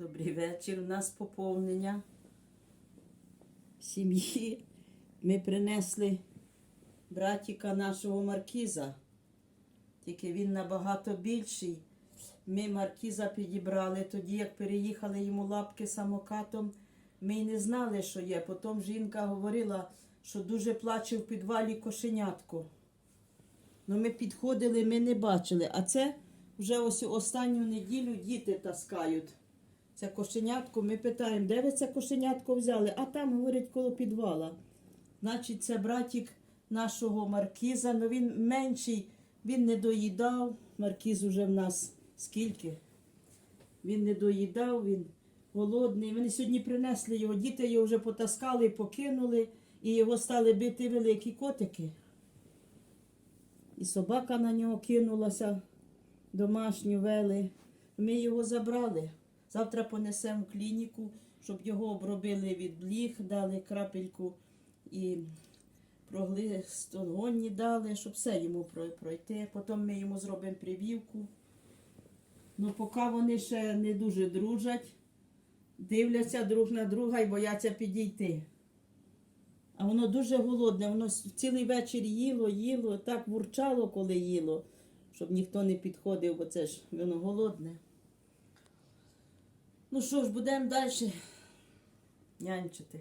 Добрий вечір. У нас поповнення сім'ї. Ми принесли братіка нашого Маркіза. Тільки він набагато більший. Ми Маркіза підібрали тоді, як переїхали йому лапки самокатом. Ми й не знали, що є. Потім жінка говорила, що дуже плаче в підвалі кошенятко. Ну, ми підходили, ми не бачили. А це вже ось останню неділю діти таскають. Це кошенятко. Ми питаємо, де ви це кошенятко взяли? А там, говорять, коло підвала. Значить, це братик нашого маркіза. Ну він менший, він не доїдав. Маркіз уже в нас скільки? Він не доїдав, він голодний. Вони сьогодні принесли його, діти його вже потаскали, покинули, і його стали бити великі котики. І собака на нього кинулася, домашню вели. Ми його забрали. Завтра понесемо в клініку, щоб його обробили від бліг, дали крапельку і проглистогонні дали, щоб все йому пройти. Потім ми йому зробимо прививку. Ну, поки вони ще не дуже дружать, дивляться друг на друга і бояться підійти. А воно дуже голодне, воно цілий вечір їло, їло, так бурчало, коли їло, щоб ніхто не підходив, бо це ж воно голодне. Ну що ж, будемо далі нянчити.